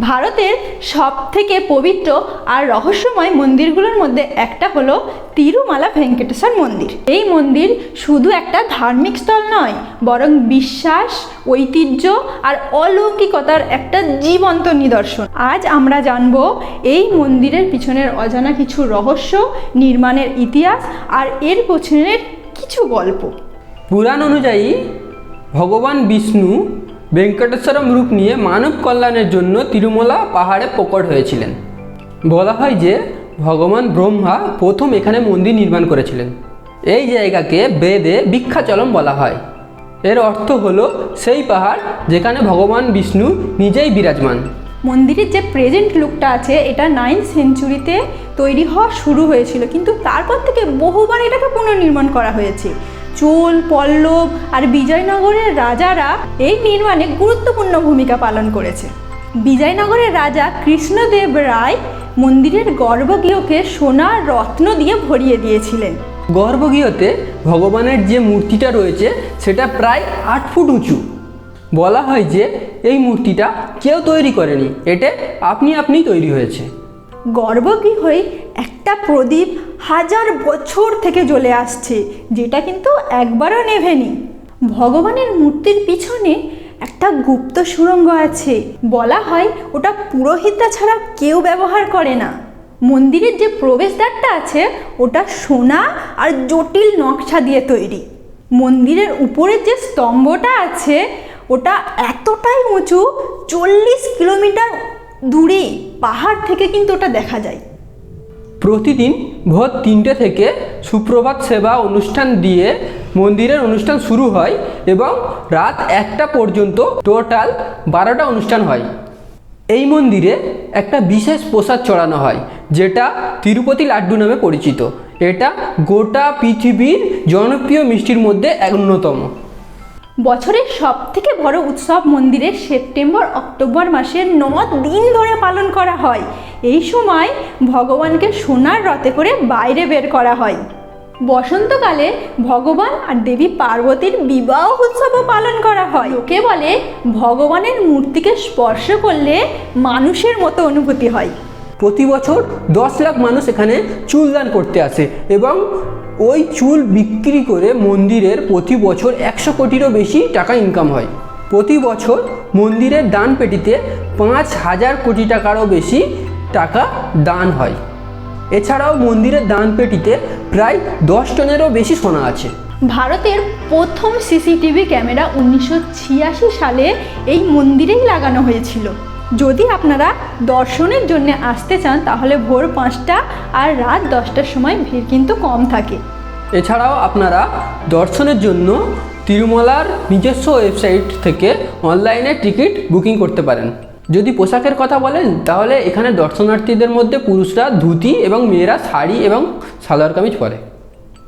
ভারতের সব থেকে পবিত্র আর রহস্যময় মন্দিরগুলোর মধ্যে একটা হলো তিরুমালা ভেঙ্কটেশ্বর মন্দির। এই মন্দির শুধু একটা ধার্মিক স্থল নয়, বরং বিশ্বাস, ঐতিহ্য আর অলৌকিকতার একটা জীবন্ত নিদর্শন। আজ আমরা জানব এই মন্দিরের পিছনের অজানা কিছু রহস্য, নির্মাণের ইতিহাস আর এর পেছনের কিছু গল্প। পুরাণ অনুযায়ী ভগবান বিষ্ণু ভেঙ্কটেশ্বরম রূপ নিয়ে মানব কল্যাণের জন্য তিরুমলা পাহাড়ে প্রকট হয়েছিলেন। বলা হয় যে, ভগবান ব্রহ্মা প্রথম এখানে মন্দির নির্মাণ করেছিলেন। এই জায়গাকে বেদে বিখ্যাচলম বলা হয়। এর অর্থ হলো, সেই পাহাড় যেখানে ভগবান বিষ্ণু নিজেই বিরাজমান। মন্দিরের যে প্রেজেন্ট লুকটা আছে, এটা নাইন সেঞ্চুরিতে তৈরি হওয়া শুরু হয়েছিল। কিন্তু তারপর থেকে বহুবার এটাকে পুনর্নির্মাণ করা হয়েছে। চোল পল্লব আর বিজয়নগরের রাজারা এই নির্মাণে গুরুত্বপূর্ণ ভূমিকা পালন করেছে। বিজয়নগরের রাজা কৃষ্ণদেব রায় মন্দিরের গর্ভগৃহকে সোনার রত্ন দিয়ে ভরিয়ে দিয়েছিলেন। গর্ভগৃহতে ভগবানের যে মূর্তিটা রয়েছে সেটা প্রায় আট ফুট উঁচু। বলা হয় যে এই মূর্তিটা কেউ তৈরি করেনি এটা আপনি আপনি তৈরি হয়েছে। গর্ভগৃহই একটা প্রদীপ হাজার বছর থেকে জ্বলে আসছে, যেটা কিন্তু একবারও নেভেনি। ভগবানের মূর্তির পিছনে একটা গুপ্ত সুড়ঙ্গ আছে। বলা হয় ওটা পুরোহিতরা ছাড়া কেউ ব্যবহার করে না। মন্দিরের যে প্রবেশদ্বারটা আছে, ওটা সোনা আর জটিল নকশা দিয়ে তৈরি। মন্দিরের উপরের যে স্তম্ভটা আছে, ওটা এতটাই উঁচু, চল্লিশ কিলোমিটার দূরে, পাহাড় থেকে কিন্তু ওটা দেখা যায়। প্রতিদিন ভোর তিনটে থেকে সুপ্রভাত সেবা অনুষ্ঠান দিয়ে মন্দিরের অনুষ্ঠান শুরু হয় এবং রাত একটা পর্যন্ত টোটাল বারোটা অনুষ্ঠান হয়। এই মন্দিরে একটা বিশেষ প্রসাদ চড়ানো হয়, যেটা তিরুপতি লাড্ডু নামে পরিচিত। এটা গোটা পৃথিবীর জনপ্রিয় মিষ্টির মধ্যে অন্যতম। বছরের সব থেকে বড় উৎসব মন্দিরের সেপ্টেম্বর অক্টোবর মাসের ন দিন ধরে পালন করা হয়। এই সময় ভগবানকে সোনার রথে করে বাইরে বের করা হয়। বসন্তকালে ভগবান আর দেবী পার্বতীর বিবাহ উৎসবও পালন করা হয়। লোকে বলে, ভগবানের মূর্তিকে স্পর্শ করলে মানুষের মতো অনুভূতি হয়। প্রতি বছর দশ লাখ মানুষ এখানে চুলদান করতে আসে এবং ওই চুল বিক্রি করে মন্দিরের প্রতি বছর একশো কোটিরও বেশি টাকা ইনকাম হয়। প্রতি বছর মন্দিরের দান পেটিতে পাঁচ হাজার কোটি টাকারও বেশি টাকা দান হয়। এছাড়াও মন্দিরের দান পেটিতে প্রায় দশ টনেরও বেশি সোনা আছে। ভারতের প্রথম সিসিটিভি ক্যামেরা উনিশশো ছিয়াশি সালে এই মন্দিরেই লাগানো হয়েছিল। যদি আপনারা দর্শনের জন্য আসতে চান তাহলে ভোর পাঁচটা আর রাত দশটার সময় ভিড় কিন্তু কম থাকে। এছাড়াও আপনারা দর্শনের জন্য তিরুমলার নিজস্ব ওয়েবসাইট থেকে অনলাইনে টিকিট বুকিং করতে পারেন। যদি পোশাকের কথা বলেন, তাহলে এখানে দর্শনার্থীদের মধ্যে পুরুষরা ধুতি এবং মেয়েরা শাড়ি এবং সালোয়ার কামিজ পরে।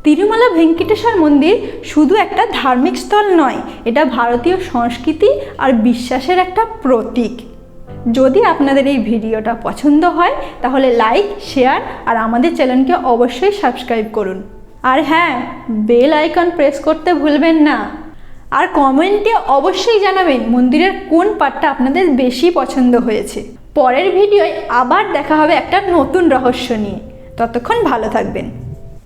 তিরুমালা ভেঙ্কটেশ্বর মন্দির শুধু একটা ধার্মিক স্থল নয়, এটা ভারতীয় সংস্কৃতি আর বিশ্বাসের একটা প্রতীক। যদি আপনাদের এই ভিডিওটা পছন্দ হয়, তাহলে লাইক, শেয়ার আর আমাদের চ্যানেলকে অবশ্যই সাবস্ক্রাইব করুন। আর হ্যাঁ বেল আইকন প্রেস করতে ভুলবেন না। আর কমেন্টে অবশ্যই জানাবেন মন্দিরের কোন পার্টটা আপনাদের বেশি পছন্দ হয়েছে। পরের ভিডিওয় আবার দেখা হবে একটা নতুন রহস্য নিয়ে। ততক্ষণ ভালো থাকবেন।